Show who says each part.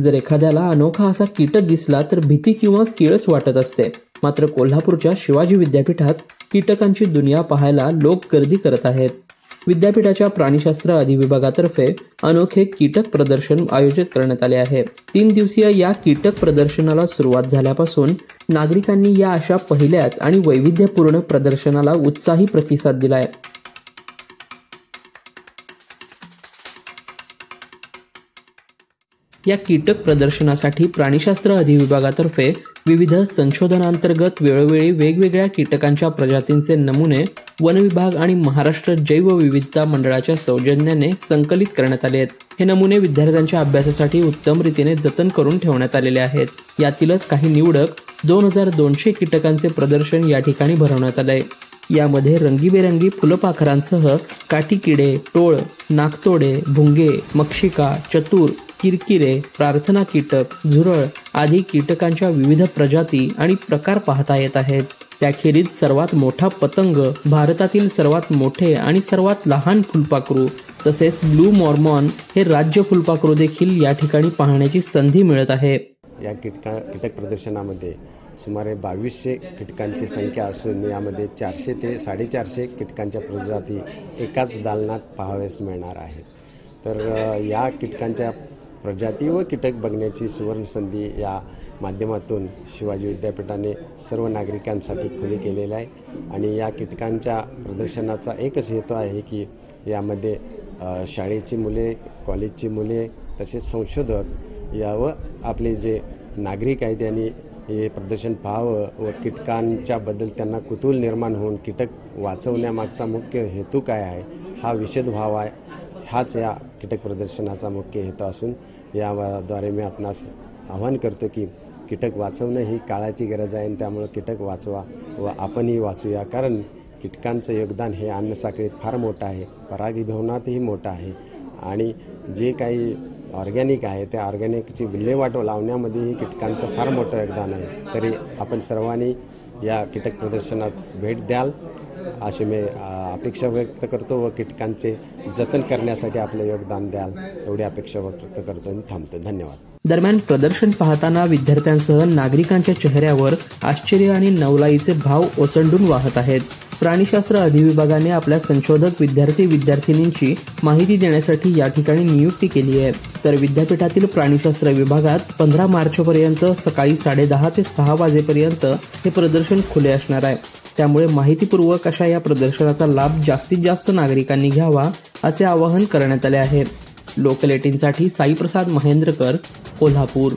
Speaker 1: जर एखाद्याला अनोखा असा कीटक दिसला तर भीती किंवा किळच वाटत असते. मात्र कोल्हापूरच्या शिवाजी विद्यापीठात कीटकांची दुनिया पाहायला लोक गर्दी करत आहेत. विद्यापीठाच्या प्राणीशास्त्र अधिविभागातर्फे अनोखे कीटक प्रदर्शन आयोजित करण्यात आले आहे. तीन दिवसीय या कीटक प्रदर्शनाला सुरुवात झाल्यापासून नागरिकांनी या अशा पहिल्याच आणि वैविध्यपूर्ण प्रदर्शनाला उत्साही प्रतिसाद दिलाय. या कीटक प्रदर्शनासाठी प्राणीशास्त्र अधिविभागातर्फे विविध संशोधनांतर्गत वेळोवेळी वेगवेगळ्या कीटकांच्या प्रजातींचे नमुने वन विभाग आणि महाराष्ट्र जैवविविधता मंडळाच्या सौजन्याने संकलित करण्यात आले आहेत. हे नमुने विद्यार्थ्यांच्या अभ्यासासाठी उत्तम रीतीने जतन करून ठेवण्यात आलेले आहेत. यातीलच काही निवडक दोन हजार दोनशे कीटकांचे प्रदर्शन या ठिकाणी भरवण्यात आले यामध्ये रंगीबेरंगी फुलपाखरांसह काठी किडे टोळ नागतोडे भुंगे मक्षिका चतुर किरकिरे प्रार्थना कीटक झुरळ आदी कीटकांच्या विविध प्रजाती आणि प्रकार पाहता येत आहेत. त्याखेरीज सर्वात मोठा पतंग भारतातील सर्वात मोठे आणि सर्वात लहान फुलपाखरू तसेच ब्लू मॉर्मॉन हे राज्य फुलपाखरू देखील या ठिकाणी पाहण्याची संधी मिळत आहे.
Speaker 2: या कीटका कीटक प्रदर्शनामध्ये सुमारे बावीसशे कीटकांची संख्या असून यामध्ये चारशे ते साडेचारशे कीटकांच्या प्रजाती एकाच दालनात पाहाव्यास मिळणार आहेत. तर या कीटकांच्या प्रजाती व कीटक बघण्याची सुवर्ण संधी या माध्यमातून शिवाजी विद्यापीठाने सर्व नागरिकांसाठी खुली केलेलं आहे. आणि या कीटकांच्या प्रदर्शनाचा एकच हेतू आहे की यामध्ये शाळेची मुले कॉलेजची मुले तसेच संशोधक या व आपले जे नागरिक आहेत त्यांनी हे प्रदर्शन पाहावं व कीटकांच्याबद्दल त्यांना कुतूल निर्माण होऊन कीटक वाचवण्यामागचा मुख्य हेतू काय आहे हा विषद व्हावा हाच या कीटक प्रदर्शनाचा मुख्य हेतू असून याद्वारे मी आपणास आवाहन करतो की कीटक वाचवणं ही काळाची गरज आहे आणि त्यामुळं कीटक वाचवा व आपणही वाचूया. कारण कीटकांचं योगदान हे अन्नसाखळीत फार मोठं आहे. परागीभवनातही मोठं आहे. आणि जे काही ऑर्गॅनिक आहे त्या ऑर्गॅनिकची विल्हेवाट लावण्यामध्येही कीटकांचं फार मोठं योगदान आहे. तरी आपण सर्वांनी या कीटक प्रदर्शनात भेट द्याल अशी मी अपेक्षा व्यक्त करतो व कीटकांचे जतन करण्यासाठी आपलं योगदान द्याल एवढी अपेक्षा व्यक्त करतो आणि थांबतो. धन्यवाद.
Speaker 1: दरम्यान प्रदर्शन पाहताना विद्यार्थ्यांसह नागरिकांच्या चेहऱ्यावर आश्चर्य आणि नवलाईचे भाव ओसंडून वाहत आहेत. प्राणीशास्त्र अधिविभागाने आपल्या संशोधक विद्यार्थी विद्यार्थिनींची माहिती देण्यासाठी या ठिकाणी नियुक्ती केली आहे. तर विद्यापीठातील प्राणीशास्त्र विभागात पंधरा मार्चपर्यंत सकाळी साडेदहा ते सहा वाजेपर्यंत हे प्रदर्शन खुले असणार आहे. त्यामुळे माहितीपूर्वक अशा या प्रदर्शनाचा लाभ जास्तीत जास्त नागरिकांनी घ्यावा असे आवाहन करण्यात आले आहे. लोकलेटिनसाठी साईप्रसाद महेंद्रकर कोल्हापूर.